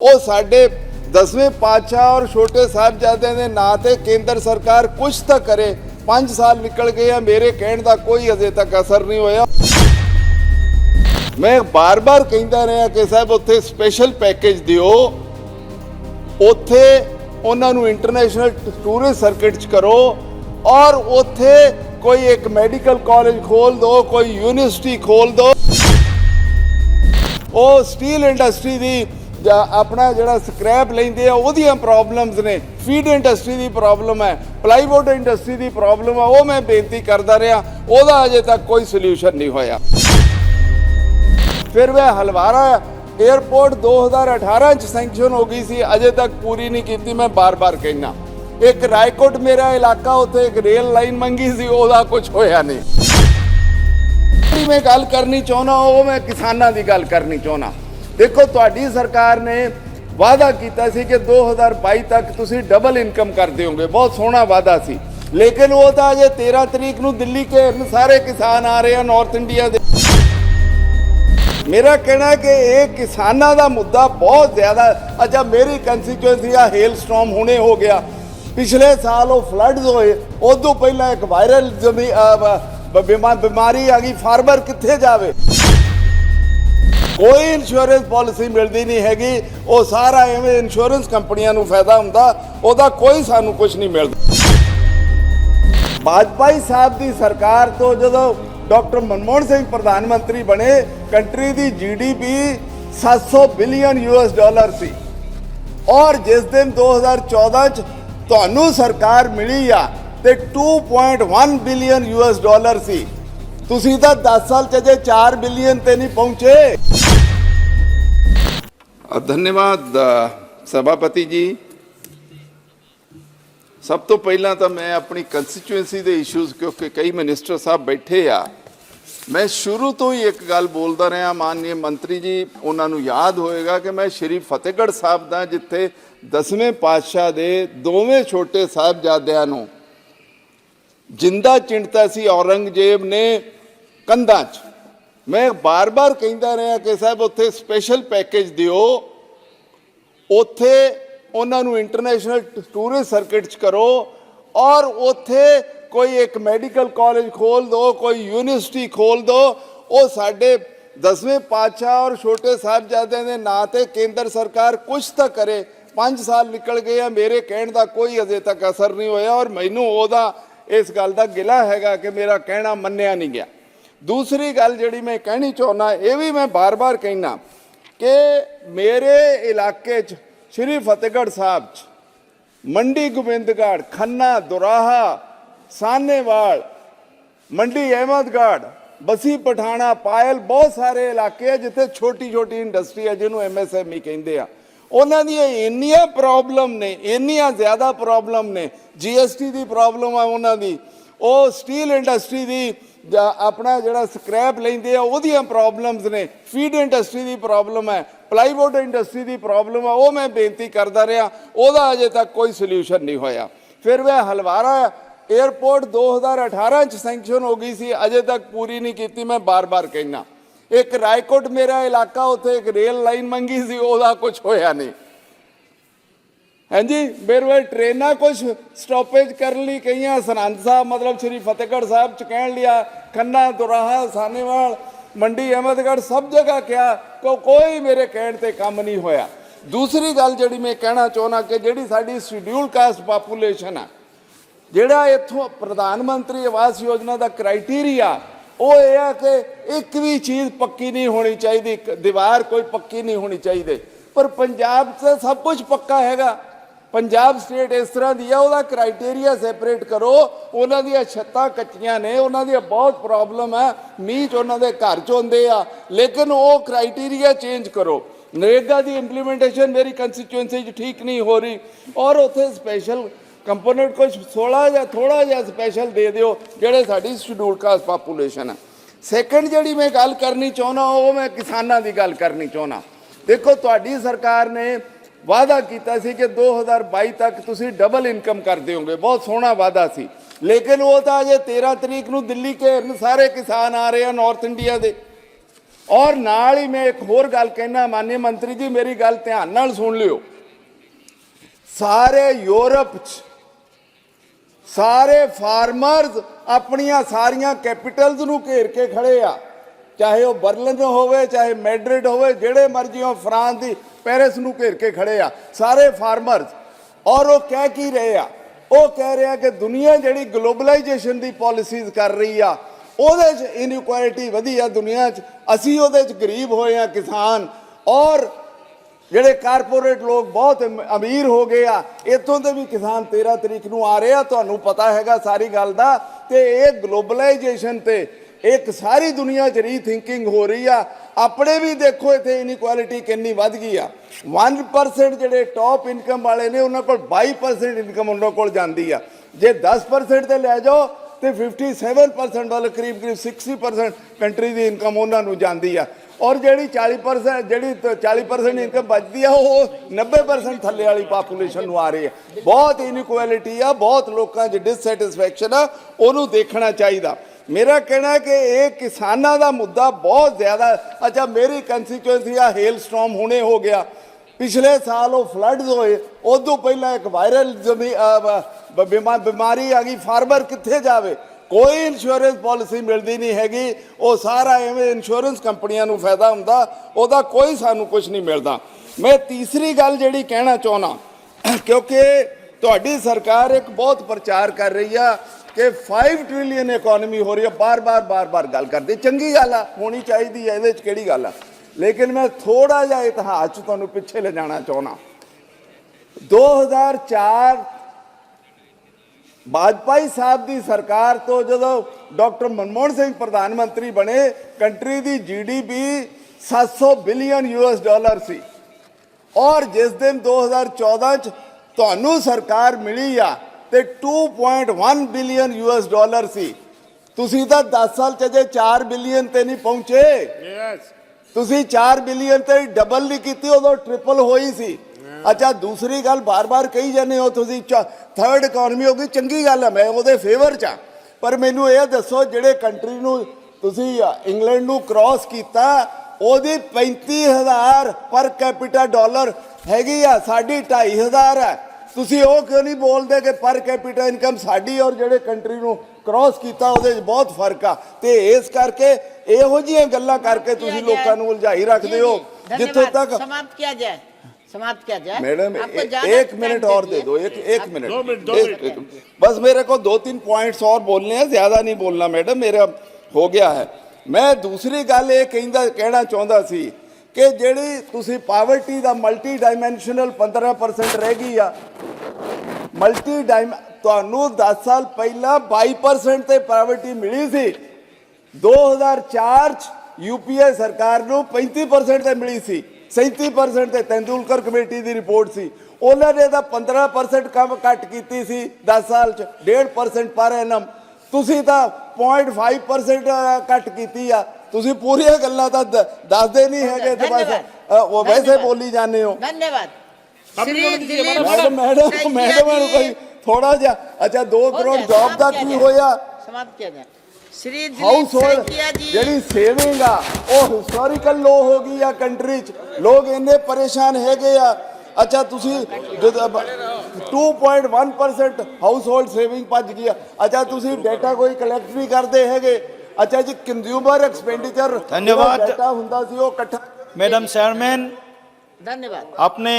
ਉਹ ਸਾਡੇ ਦਸਵੇਂ ਪਾਤਸ਼ਾਹ ਔਰ ਛੋਟੇ ਸਾਹਿਬਜ਼ਾਦਿਆਂ ਦੇ ਨਾਂ ਤੇ ਕੇਂਦਰ ਸਰਕਾਰ ਕੁਝ ਤਾਂ ਕਰੇ 5 ਸਾਲ ਨਿਕਲ ਗਏ ਆ, ਮੇਰੇ ਕਹਿਣ ਦਾ ਕੋਈ ਅਜੇ ਤੱਕ ਅਸਰ ਨਹੀਂ ਹੋਇਆ। ਮੈਂ ਬਾਰ-ਬਾਰ ਕਹਿੰਦਾ ਰਿਹਾ ਕਿ ਸਾਹਿਬ, ਉੱਥੇ ਸਪੈਸ਼ਲ ਪੈਕੇਜ ਦਿਓ। ਉੱਥੇ ਉਹਨਾਂ ਨੂੰ ਇੰਟਰਨੈਸ਼ਨਲ ਟੂਰਿਸਟ ਸਰਕਟ ਚ ਕਰੋ ਔਰ ਉੱਥੇ ਕੋਈ ਇੱਕ ਮੈਡੀਕਲ ਕਾਲਜ ਖੋਲ ਦਿਓ ਕੋਈ ਯੂਨੀਵਰਸਿਟੀ ਖੋਲ ਦਿਓ ਉਹ ਸਟੀਲ ਇੰਡਸਟਰੀ ਦੀ ਜਾਂ ਆਪਣਾ ਜਿਹੜਾ ਸਕ੍ਰੈਪ ਲੈਂਦੇ ਆ, ਉਹਦੀਆਂ ਪ੍ਰੋਬਲਮਸ ਨੇ। ਫੀਡ ਇੰਡਸਟਰੀ ਦੀ ਪ੍ਰੋਬਲਮ ਹੈ ਪਲਾਈਵੁੱਡ ਇੰਡਸਟਰੀ ਦੀ ਪ੍ਰੋਬਲਮ ਹੈ ਉਹ ਮੈਂ ਬੇਨਤੀ ਕਰਦਾ ਰਿਹਾ। ਉਹਦਾ ਅਜੇ ਤੱਕ ਕੋਈ ਸੋਲੂਸ਼ਨ ਨਹੀਂ ਹੋਇਆ। ਫਿਰ ਵह ਹਲਵਾਰਾ 에ਅਰਪੋਰਟ 2018 ਚ ਸੈਂਕਸ਼ਨ ਹੋ ਗਈ ਸੀ, ਅਜੇ ਤੱਕ ਪੂਰੀ ਨਹੀਂ ਕੀਤੀ, ਮੈਂ ਬਾਰ-ਬਾਰ ਕਹਿਣਾ ਇੱਕ ਰਾਏਕੋਟ ਮੇਰਾ ਇਲਾਕਾ, ਉੱਥੇ ਇੱਕ ਰੇਲ ਲਾਈਨ ਮੰਗੀ ਸੀ, ਉਹਦਾ ਕੁਝ ਹੋਇਆ ਨਹੀਂ। ਮੈਂ ਗੱਲ ਕਰਨੀ ਚਾਹੁੰਦਾ, ਉਹ ਮੈਂ ਕਿਸਾਨਾਂ ਦੀ ਗੱਲ ਕਰਨੀ ਚਾਹੁੰਦਾ। ਦੇਖੋ, ਤੁਹਾਡੀ ਸਰਕਾਰ ਨੇ ਵਾਅਦਾ ਕੀਤਾ ਸੀ ਕਿ 2022 ਤੱਕ ਤੁਸੀਂ ਡਬਲ ਇਨਕਮ ਕਰ ਦਿਓਗੇ। ਬਹੁਤ ਸੋਹਣਾ ਵਾਅਦਾ ਸੀ। ਲੇਕਿਨ ਉਹ ਤਾਂ ਅਜੇ 13 ਤਰੀਕ ਨੂੰ ਦਿੱਲੀ ਘੇਰਨ ਸਾਰੇ ਕਿਸਾਨ ਆ ਰਹੇ ਆ ਨਾਰਥ ਇੰਡੀਆ ਦੇ। ਮੇਰਾ ਕਹਿਣਾ ਕਿ ਇਹ ਕਿਸਾਨਾਂ ਦਾ ਮੁੱਦਾ ਬਹੁਤ ਜ਼ਿਆਦਾ ਅੱਛਾ, ਮੇਰੀ ਕੰਸਟੀਚੁਐਂਸੀ ਆ ਹੇਲ ਸਟਾਰਮ ਹੁਣੇ ਹੋ ਗਿਆ। ਪਿਛਲੇ ਸਾਲ ਉਹ ਫਲੱਡਸ ਹੋਏ, ਉਦੋਂ ਪਹਿਲਾਂ ਇੱਕ ਵਾਇਰਲ ਬਿਮਾਰੀ ਆ ਗਈ ਫਾਰਮਰ ਕਿੱਥੇ ਜਾਵੇ? ਕੋਈ ਇੰਸ਼ੋਰੈਂਸ ਪਾਲਿਸੀ ਮਿਲਦੀ ਨਹੀਂ ਹੈਗੀ। ਉਹ ਸਾਰਾ ਐਵੇਂ ਇੰਸ਼ੋਰੈਂਸ ਕੰਪਨੀਆਂ ਨੂੰ ਫਾਇਦਾ ਹੁੰਦਾ। ਉਹਦਾ ਕੋਈ ਸਾਨੂੰ ਕੁਝ ਨਹੀਂ ਮਿਲਦਾ। ਵਾਜਪਾਈ ਸਾਹਿਬ ਦੀ ਸਰਕਾਰ ਤੋਂ ਜਦੋਂ ਡਾਕਟਰ ਮਨਮੋਹਨ ਸਿੰਘ ਪ੍ਰਧਾਨ ਮੰਤਰੀ ਬਣੇ, ਕੰਟਰੀ ਦੀ ਜੀਡੀਪੀ 700 ਬਿਲੀਅਨ ਯੂਐਸ ਡਾਲਰ ਸੀ। ਔਰ ਜਿਸ ਦਿਨ 2014 ਚ ਤੁਹਾਨੂੰ ਸਰਕਾਰ ਮਿਲੀ ਆ, ਤੇ 2.1 ਬਿਲੀਅਨ ਯੂਐਸ ਡਾਲਰ ਸੀ। ਤੁਸੀਂ ਤਾਂ 10 ਸਾਲ ਚ ਜੇ 4 ਬਿਲੀਅਨ ਤੇ ਨਹੀਂ ਪਹੁੰਚੇ। ਧੰਨਵਾਦ ਸਭਾਪਤੀ ਜੀ। ਸਭ ਤੋਂ ਪਹਿਲਾਂ ਤਾਂ ਮੈਂ ਆਪਣੀ ਕੰਸਟੀਚੁਐਂਸੀ ਦੇ ਇਸ਼ੂਜ਼ ਕਿਉਂਕਿ ਕਈ ਮਿਨਿਸਟਰ ਸਾਹਿਬ ਬੈਠੇ ਆ। ਮੈਂ ਸ਼ੁਰੂ ਤੋਂ ਹੀ ਇੱਕ ਗੱਲ ਬੋਲਦਾ ਰਿਹਾ ਮਾਨਨੀय ਮੰਤਰੀ ਜੀ, ਉਹਨਾਂ ਨੂੰ ਯਾਦ ਹੋਏਗਾ ਕਿ ਮੈਂ ਸ਼੍ਰੀ ਫਤਿਹਗੜ੍ਹ ਸਾਹਿਬ ਦਾ, ਜਿੱਥੇ ਦਸਵੇਂ ਪਾਤਸ਼ਾਹ ਦੇ ਦੋਵੇਂ ਛੋਟੇ ਸਾਹਿਬਜ਼ਾਦਿਆਂ ਨੂੰ ਜਿੰਦਾ ਚਿੰਤਾ ਸੀ, ਔਰੰਗਜ਼ੇਬ ਨੇ ਕੰਧਾਂ 'ਚ। ਮੈਂ ਬਾਰ-ਬਾਰ ਕਹਿੰਦਾ ਰਿਹਾ ਕਿ ਸਾਹਿਬ, ਉੱਥੇ ਸਪੈਸ਼ਲ ਪੈਕੇਜ ਦਿਓ। ਉੱਥੇ ਉਹਨਾਂ ਨੂੰ ਇੰਟਰਨੈਸ਼ਨਲ ਟੂਰਿਸਟ ਸਰਕਟ ਚ ਕਰੋ ਔਰ ਉੱਥੇ ਕੋਈ ਇੱਕ ਮੈਡੀਕਲ ਕਾਲਜ ਖੋਲ ਦਿਓ ਕੋਈ ਯੂਨੀਵਰਸਿਟੀ ਖੋਲ ਦਿਓ ਉਹ ਸਾਡੇ ਦਸਵੇਂ ਪਾਤਸ਼ਾਹ ਔਰ ਛੋਟੇ ਸਾਹਿਬਜ਼ਾਦਿਆਂ ਦੇ ਨਾਂ ਤੇ ਕੇਂਦਰ ਸਰਕਾਰ ਕੁਝ ਤਾਂ ਕਰੇ। 5 ਸਾਲ ਨਿਕਲ ਗਏ ਆ, ਮੇਰੇ ਕਹਿਣ ਦਾ ਕੋਈ ਅਜੇ ਤੱਕ ਅਸਰ ਨਹੀਂ ਹੋਇਆ ਔਰ ਮੈਨੂੰ ਉਹਦਾ, ਇਸ ਗੱਲ ਦਾ ਗਿਲਾ ਹੈਗਾ ਕਿ ਮੇਰਾ ਕਹਿਣਾ ਮੰਨਿਆ ਨਹੀਂ ਗਿਆ। ਦੂਸਰੀ ਗੱਲ ਜਿਹੜੀ ਮੈਂ ਕਹਿਣੀ ਚਾਹੁੰਦਾ, ਇਹ ਵੀ ਮੈਂ ਬਾਰ-ਬਾਰ ਕਹਿਣਾ ਕਿ ਮੇਰੇ ਇਲਾਕੇ 'ਚ, ਸ਼੍ਰੀ ਫਤਿਹਗੜ੍ਹ ਸਾਹਿਬ 'ਚ, ਮੰਡੀ ਗੋਬਿੰਦਗੜ੍ਹ, ਖੰਨਾ, ਦੁਰਾਹਾ ਸਾਨੇਵਾਲ ਮੰਡੀ ਅਹਿਮਦਗੜ੍ਹ, ਬਸੀ ਪਠਾਣਾ, ਪਾਇਲ, ਬਹੁਤ ਸਾਰੇ ਇਲਾਕੇ ਆ ਜਿੱਥੇ ਛੋਟੀ ਛੋਟੀ ਇੰਡਸਟਰੀ ਆ ਜਿਹਨੂੰ ਐਮਐਸਐਮਈ ਕਹਿੰਦੇ ਆ। ਉਹਨਾਂ ਦੀਆਂ ਇੰਨੀਆਂ ਪ੍ਰੋਬਲਮ ਨੇ, ਇੰਨੀਆਂ ਜ਼ਿਆਦਾ ਪ੍ਰੋਬਲਮ ਨੇ ਜੀਐਸਟੀ ਦੀ ਪ੍ਰੋਬਲਮ ਆ ਉਹਨਾਂ ਦੀ। ਉਹ ਸਟੀਲ ਇੰਡਸਟਰੀ ਦੀ ਜਾਂ ਆਪਣਾ ਜਿਹੜਾ ਸਕ੍ਰੈਪ ਲੈਂਦੇ ਆ, ਉਹਦੀਆਂ ਪ੍ਰੋਬਲਮਸ ਨੇ। ਫੀਡ ਇੰਡਸਟਰੀ ਦੀ ਪ੍ਰੋਬਲਮ ਹੈ ਪਲਾਈਵੁੱਡ ਇੰਡਸਟਰੀ ਦੀ ਪ੍ਰੋਬਲਮ ਹੈ, ਉਹ ਮੈਂ ਬੇਨਤੀ ਕਰਦਾ ਰਿਹਾ, ਉਹਦਾ ਅਜੇ ਤੱਕ ਕੋਈ ਸੋਲੂਸ਼ਨ ਨਹੀਂ ਹੋਇਆ। ਫਿਰ ਵह ਹਲਵਾਰਾ 에ਅਰਪੋਰਟ 2018 ਚ ਸੈਂਕਸ਼ਨ ਹੋ ਗਈ ਸੀ, ਅਜੇ ਤੱਕ ਪੂਰੀ ਨਹੀਂ ਕੀਤੀ, ਮੈਂ ਬਾਰ-ਬਾਰ ਕਹਿਣਾ ਇੱਕ ਰਾਏਕੋਟ ਮੇਰਾ ਇਲਾਕਾ, ਉੱਥੇ ਇੱਕ ਰੇਲ ਲਾਈਨ ਮੰਗੀ ਸੀ, ਉਹਦਾ ਕੁਝ ਹੋਇਆ ਨਹੀਂ। ਹਾਂਜੀ, ਮੇਰੇ ਵੱਲ ਟ੍ਰੇਨਾਂ ਕੁਝ ਸਟਾਪੇਜ ਕਰਨ ਲਈ ਕਈਆਂ ਸਰਹੰਦ ਸਾਹਿਬ, ਮਤਲਬ ਸ਼੍ਰੀ ਫਤਿਹਗੜ੍ਹ ਸਾਹਿਬ ਚ ਕਹਿਣ ਲਿਆ, ਖੰਨਾ, ਦੁਰਾਹਾ, ਸਾਨੇਵਾਲ, ਮੰਡੀ, ਅਹਿਮਦਗੜ੍ਹ ਸਭ ਜਗ੍ਹਾ ਕਿਹਾ, ਕੋ ਕੋਈ ਮੇਰੇ ਕਹਿਣ ਤੇ ਕੰਮ ਨਹੀਂ ਹੋਇਆ। ਦੂਸਰੀ ਗੱਲ ਜਿਹੜੀ ਮੈਂ ਕਹਿਣਾ ਚਾਹੁੰਦਾ ਕਿ ਜਿਹੜੀ ਸਾਡੀ ਸ਼ਡਿਊਲ ਕਾਸਟ ਪਾਪੂਲੇਸ਼ਨ ਆ, ਜਿਹੜਾ ਇੱਥੋਂ ਪ੍ਰਧਾਨ ਮੰਤਰੀ ਆਵਾਸ ਯੋਜਨਾ ਦਾ ਕ੍ਰਾਈਟੇਰੀਆ ਉਹ ਇਹ ਆ ਕਿ ਇੱਕ ਵੀ ਚੀਜ਼ ਪੱਕੀ ਨਹੀਂ ਹੋਣੀ ਚਾਹੀਦੀ, ਇੱਕ ਦੀਵਾਰ ਕੋਈ ਪੱਕੀ ਨਹੀਂ ਹੋਣੀ ਚਾਹੀਦੀ। ਪਰ ਪੰਜਾਬ 'ਚ ਸਭ ਕੁਝ ਪੱਕਾ ਹੈਗਾ। ਪੰਜਾਬ ਸਟੇਟ ਇਸ ਤਰ੍ਹਾਂ ਦੀ ਆ, ਉਹਦਾ ਕ੍ਰਾਈਟੇਰੀਆ ਸੈਪਰੇਟ ਕਰੋ। ਉਹਨਾਂ ਦੀਆਂ ਛੱਤਾਂ ਕੱਚੀਆਂ ਨੇ, ਉਹਨਾਂ ਦੀ ਬਹੁਤ ਪ੍ਰੋਬਲਮ ਹੈ ਮੀਂਹ 'ਚ ਉਹਨਾਂ ਦੇ ਘਰ 'ਚ ਹੁੰਦੇ ਆ। ਲੇਕਿਨ ਉਹ ਕ੍ਰਾਈਟੇਰੀਆ ਚੇਂਜ ਕਰੋ। ਨਰੇਗਾ ਦੀ ਇੰਪਲੀਮੈਂਟੇਸ਼ਨ ਮੇਰੀ ਕੰਸਟੀਚੁਐਂਸੀ 'ਚ ਠੀਕ ਨਹੀਂ ਹੋ ਰਹੀ। ਔਰ ਉੱਥੇ ਸਪੈਸ਼ਲ ਕੰਪੋਨੈਂਟ ਕੁਝ 16 ਜਾਂ ਥੋੜਾ ਜਿਹਾ ਸਪੈਸ਼ਲ ਦੇ ਦਿਓ, ਜਿਹੜੇ ਸਾਡੀ ਸ਼ਡਿਊਲ ਕਾਸਟ ਪਾਪੂਲੇਸ਼ਨ ਹੈ ਸੈਕੰਡ ਜਿਹੜੀ ਮੈਂ ਗੱਲ ਕਰਨੀ ਚਾਹੁੰਦਾ, ਉਹ ਮੈਂ ਕਿਸਾਨਾਂ ਦੀ ਗੱਲ ਕਰਨੀ ਚਾਹੁੰਦਾ। ਦੇਖੋ, ਤੁਹਾਡੀ ਸਰਕਾਰ ਨੇ ਵਾਅਦਾ ਕੀਤਾ ਸੀ ਕਿ 2022 ਤੱਕ ਤੁਸੀਂ ਡਬਲ ਇਨਕਮ ਕਰ ਦਿਓਗੇ। ਬਹੁਤ ਸੋਹਣਾ ਵਾਅਦਾ ਸੀ। ਲੇਕਿਨ ਉਹ ਤਾਂ ਅਜੇ 13 ਤਰੀਕ ਨੂੰ ਦਿੱਲੀ ਘੇਰਨ ਸਾਰੇ ਕਿਸਾਨ ਆ ਰਹੇ ਆ ਨਾਰਥ ਇੰਡੀਆ ਦੇ। ਔਰ ਨਾਲ ਹੀ ਮੈਂ ਇੱਕ ਹੋਰ ਗੱਲ ਕਹਿਣਾ ਮਾਨਯ ਮੰਤਰੀ ਜੀ, ਮੇਰੀ ਗੱਲ ਧਿਆਨ ਨਾਲ ਸੁਣ ਲਿਓ। ਸਾਰੇ ਯੂਰਪ 'ਚ ਸਾਰੇ ਫਾਰਮਰਜ਼ ਆਪਣੀਆਂ ਸਾਰੀਆਂ ਕੈਪੀਟਲਸ ਨੂੰ ਘੇਰ ਕੇ ਖੜੇ ਆ। ਚਾਹੇ ਉਹ ਬਰਲਿਨ ਹੋਵੇ, ਚਾਹੇ ਮੈਡਰਿਡ ਹੋਵੇ, ਜਿਹੜੇ ਮਰਜ਼ੀ ਹੋ ਫਰਾਂਸ ਦੀ, ਪੈਰਿਸ ਨੂੰ ਘੇਰ ਕੇ ਖੜੇ ਆ। ਸਾਰੇ ਫਾਰਮਰਸ ਔਰ ਉਹ ਕਹਿ ਕੀ ਰਹੇ ਆ? ਉਹ ਕਹਿ ਰਿਹਾ ਕਿ ਦੁਨੀਆ ਜਿਹੜੀ ਗਲੋਬਲਾਈਜੇਸ਼ਨ ਦੀ ਪਾਲਿਸੀਜ਼ ਕਰ ਰਹੀ ਆ, ਉਹਦੇ 'ਚ ਇਨਇਕੁਐਲਿਟੀ ਵਧੀ ਆ ਦੁਨੀਆ 'ਚ। ਅਸੀਂ ਉਹਦੇ 'ਚ ਗਰੀਬ ਹੋਏ ਆ, ਕਿਸਾਨ। ਔਰ ਜਿਹੜੇ ਕਾਰਪੋਰੇਟ ਲੋਕ ਬਹੁਤ ਅਮੀਰ ਹੋ ਗਏ ਆ, ਇੱਥੋਂ ਦੇ ਵੀ ਕਿਸਾਨ 13 ਤਰੀਕ ਨੂੰ ਆ ਰਹੇ ਆ, ਤੁਹਾਨੂੰ ਪਤਾ ਹੈਗਾ ਸਾਰੀ ਗੱਲ ਦਾ। ਤੇ ਇਹ ਗਲੋਬਲਾਈਜੇਸ਼ਨ ਤੇ ਇੱਕ ਸਾਰੀ ਦੁਨੀਆ 'ਚ ਰੀਥਿੰਕਿੰਗ ਹੋ ਰਹੀ ਆ। ਆਪਣੇ ਵੀ ਦੇਖੋ ਇੱਥੇ ਇਨਇਕੁਐਲਿਟੀ ਕਿੰਨੀ ਵੱਧ ਗਈ ਆ। 1% ਜਿਹੜੇ ਟੌਪ ਇਨਕਮ ਵਾਲੇ ਨੇ, ਉਹਨਾਂ ਕੋਲ 22% ਇਨਕਮ ਉਹਨਾਂ ਕੋਲ ਜਾਂਦੀ ਆ। ਜੇ 10% ਤੇ ਲੈ ਜਾਓ, ਤੇ 57% ਵਾਲੇ ਕਰੀਬ ਕਰੀਬ 60% ਕੰਟਰੀ ਦੀ ਇਨਕਮ ਉਹਨਾਂ ਨੂੰ ਜਾਂਦੀ ਆ। ਔਰ ਜਿਹੜੀ 40% ਜਿਹੜੀ ਤ- 40% ਇਨਕਮ ਬਚਦੀ ਆ, ਉਹ 90% ਥੱਲੇ ਵਾਲੀ ਪਾਪੂਲੇਸ਼ਨ ਨੂੰ ਆ ਰਹੀ ਆ। ਬਹੁਤ ਇਨਇਕੁਐਲਿਟੀ ਆ, ਬਹੁਤ ਲੋਕਾਂ 'ਚ ਡਿਸਸੈਟੀਸਫੈਕਸ਼ਨ ਆ, ਉਹਨੂੰ ਦੇਖਣਾ ਚਾਹੀਦਾ। ਮੇਰਾ ਕਹਿਣਾ ਹੈ ਕਿ ਇਹ ਕਿਸਾਨਾਂ ਦਾ ਮੁੱਦਾ ਬਹੁਤ ਜ਼ਿਆਦਾ ਅੱਛਾ, ਮੇਰੀ ਕੰਸਟੀਚੁਐਂਸੀ ਆ ਹੇਲ ਸਟਾਰਮ ਹੁਣੇ ਹੋ ਗਿਆ। ਪਿਛਲੇ ਸਾਲ ਉਹ ਫਲੱਡਸ ਹੋਏ, ਉਦੋਂ ਪਹਿਲਾਂ ਇੱਕ ਵਾਇਰਲ ਜ਼ਮੀ ਬਿਮਾ- ਬਿਮਾਰੀ ਆ ਗਈ ਫਾਰਮਰ ਕਿੱਥੇ ਜਾਵੇ? ਕੋਈ ਇੰਸ਼ੋਰੈਂਸ ਪਾਲਿਸੀ ਮਿਲਦੀ ਨਹੀਂ ਹੈਗੀ। ਉਹ ਸਾਰਾ ਐਵੇਂ ਇੰਸ਼ੋਰੈਂਸ ਕੰਪਨੀਆਂ ਨੂੰ ਫਾਇਦਾ ਹੁੰਦਾ, ਉਹਦਾ ਕੋਈ ਸਾਨੂੰ ਕੁਝ ਨਹੀਂ ਮਿਲਦਾ। ਮੈਂ ਤੀਸਰੀ ਗੱਲ ਜਿਹੜੀ ਕਹਿਣਾ ਚਾਹੁੰਦਾ, ਕਿਉਂਕਿ ਤੁਹਾਡੀ ਸਰਕਾਰ ਇੱਕ ਬਹੁਤ ਪ੍ਰਚਾਰ ਕਰ ਰਹੀ ਆ। ਕਿ 5 ਟ੍ਰਿਲੀਅਨ ਇਕਨੋਮੀ ਹੋ ਰਹੀ ਹੈ ਬਾਰ-ਬਾਰ ਬਾਰ-ਬਾਰ ਗੱਲ ਕਰਦੇ। ਚੰਗੀ ਗੱਲ ਆ, ਹੋਣੀ ਚਾਹੀਦੀ ਹੈ ਇਹਦੇ ਚ ਕਿਹੜੀ ਗੱਲ ਆ? ਲੇਕਿਨ ਮੈਂ ਥੋੜਾ ਜਿਹਾ ਇਤਿਹਾਸ ਚ ਤੁਹਾਨੂੰ ਪਿੱਛੇ ਲੈ ਜਾਣਾ ਚਾਹੁੰਦਾ 2004 ਵਾਜਪਾਈ ਸਾਹਿਬ ਦੀ ਸਰਕਾਰ ਤੋਂ ਜਦੋਂ ਡਾਕਟਰ ਮਨਮੋਹਨ ਸਿੰਘ ਪ੍ਰਧਾਨ ਮੰਤਰੀ ਬਣੇ, ਕੰਟਰੀ ਦੀ ਜੀਡੀਪੀ 700 ਬਿਲੀਅਨ ਯੂਐਸ ਡਾਲਰ ਸੀ। ਔਰ ਜਿਸ ਦਿਨ 2014 ਚ ਤੁਹਾਨੂੰ ਸਰਕਾਰ ਮਿਲੀ ਆ ਤੇ 2.1 ਬਿਲੀਅਨ ਯੂਐਸ ਡਾਲਰ ਸੀ। ਤੁਸੀਂ ਤਾਂ 10 ਸਾਲ ਚ ਜੇ 4 ਬਿਲੀਅਨ ਤੇ ਨਹੀਂ ਪਹੁੰਚੇ। ਯੈਸ ਤੁਸੀਂ 4 ਬਿਲੀਅਨ ਤੇ ਡਬਲ ਨਹੀਂ ਕੀਤੀ ਉਦੋਂ ਟ੍ਰਿਪਲ ਹੋਈ ਸੀ। ਅੱਛਾ ਦੂਸਰੀ ਗੱਲ ਬਾਰ-ਬਾਰ ਕਹੀ ਜਾਂਦੇ ਹੋ ਤੁਸੀਂ ਥਰਡ ਇਕਨੋਮੀ ਹੋ ਗਈ ਚੰਗੀ ਗੱਲ ਹੈ ਮੈਂ ਉਹਦੇ ਫੇਵਰ ਚ ਪਰ ਮੈਨੂੰ ਇਹ ਦੱਸੋ ਜਿਹੜੇ ਕੰਟਰੀ ਨੂੰ ਤੁਸੀਂ ਇੰਗਲੈਂਡ ਨੂੰ ਕ੍ਰਾਸ ਕੀਤਾ ਉਹਦੀ 35000 ਪਰ ਕੈਪੀਟਾ ਡਾਲਰ ਹੈਗੀ ਆ ਸਾਡੀ 2500 ਹੈ ਤੁਸੀਂ ਉਹ ਕਿਉਂ ਨਹੀਂ ਬੋਲਦੇ ਕਿ ਪਰ ਕੈਪੀਟਾ ਇਨਕਮ ਸਾਡੀ ਔਰ ਜਿਹੜੇ ਕੰਟਰੀ ਨੂੰ ਕ੍ਰਾਸ ਕੀਤਾ ਉਹਦੇ 'ਚ ਬਹੁਤ ਫਰਕ ਆ ਤੇ ਇਸ ਕਰਕੇ ਇਹੋ ਜਿਹੀਆਂ ਗੱਲਾਂ ਕਰਕੇ ਤੁਸੀਂ ਲੋਕਾਂ ਨੂੰ ਉਲਝਾਈ ਰੱਖਦੇ ਹੋ ਜਿੱਥੋਂ ਤੱਕ समाप्त किया जाए समाप्त किया जाए मैडम आपको ए- ज्यादा एक मिनट time और दे दिए। दो एक एक मिनट दो मिनट, दो एक- मिनट। एक- बस मेरे को दो तीन पॉइंट्स और बोलने हैं ज्यादा नहीं बोलना मैडम मेरा हो ਗਿਆ ਹੈ ਮੈਂ ਦੂਸਰੀ ਗੱਲ ਇਹ ਕਹਿੰਦਾ ਕਹਿਣਾ ਚਾਹੁੰਦਾ ਸੀ ਕਿ ਜਿਹੜੀ ਤੁਸੀਂ ਪਾਵਰਟੀ ਦਾ ਮਲਟੀ ਡਾਈਮੈਂਸ਼ਨਲ 15% ਰਹਿ ਗਈ ਆ ਮਲਟੀ ਡਾਈਮ ਤੁਹਾਨੂੰ 10 ਸਾਲ ਪਹਿਲਾਂ 22% ਤੇ ਪਾਵਰਟੀ ਮਿਲੀ ਸੀ। 2004 ਚ ਯੂਪੀਏ ਸਰਕਾਰ ਨੂੰ 35% ਤੇ ਮਿਲੀ ਸੀ। 37% ਤੇ ਤੈਂਦੂਲਕਰ ਕਮੇਟੀ ਦੀ ਰਿਪੋਰਟ ਸੀ। ਉਹਨਾਂ ਨੇ ਤਾਂ 15% ਕੰਮ ਘੱਟ ਕੀਤੀ ਸੀ 10 ਸਾਲ ਚ 1.5% ਪਰ ਐਨਮ। ਤੁਸੀਂ ਤਾਂ 0.5% ਘੱਟ ਕੀਤੀ ਆ। ਤੁਸੀਂ ਪੂਰੀਆਂ ਗੱਲਾਂ ਤਾਂ ਦ- ਦੱਸਦੇ ਨਹੀਂ ਹੈਗੇ ਤੇ ਬਸ ਅ, ਉਹ ਵੈਸੇ ਧੰਨਵਾਦ। ਬੋਲੀ ਜਾਂਦੇ ਹੋ धन्यवाद अभी श्री बोल दीजिए, Dilip madam madam Saikia madam ਨੂੰ जी- ਕੋਈ ਥੋੜਾ ਜਿਹਾ ਅੱਛਾ 2 हो ਕਰੋੜ जाए, ਜੌਬ समाप्त ਦਾ किया ਕੀ जाए। ਹੋਇਆ समाप्त किया जाए श्री दिलीप ਹਾਊਸ ਹੋਲਡ सैकिया जी ਜਿਹੜੀ ਸੇਵਿੰਗ ਆ ਉਹ ਹਿਸਟੋਰੀਕਲ ਲੋ ਹੋ ਗਈ ਆ ਕੰਟਰੀ 'ਚ ਲੋਕ ਇੰਨੇ ਪਰੇਸ਼ਾਨ ਹੈਗੇ ਆ ਅੱਛਾ ਤੁਸੀਂ ਜਦੋਂ ਅਬ 2.1% ਹਾਊਸ ਹੋਲਡ ਸੇਵਿੰਗ ਭੱਜ ਗਈ ਆ ਅੱਛਾ ਤੁਸੀਂ ਡਾਟਾ ਕੋਈ ਕਲੈਕਟ ਨਹੀਂ ਕਰਦੇ ਹੈਗੇ ਅੱਛਾ ਜੀ ਕੰਜ਼ਿਊਮਰ ਐਕਸਪੈਂਡੀਚਰ ਧੰਨਵਾਦ। ਡਾਟਾ ਹੁੰਦਾ ਸੀ ਉਹ ਇਕੱਠਾ मैडम चेयरमैन धन्यवाद आपने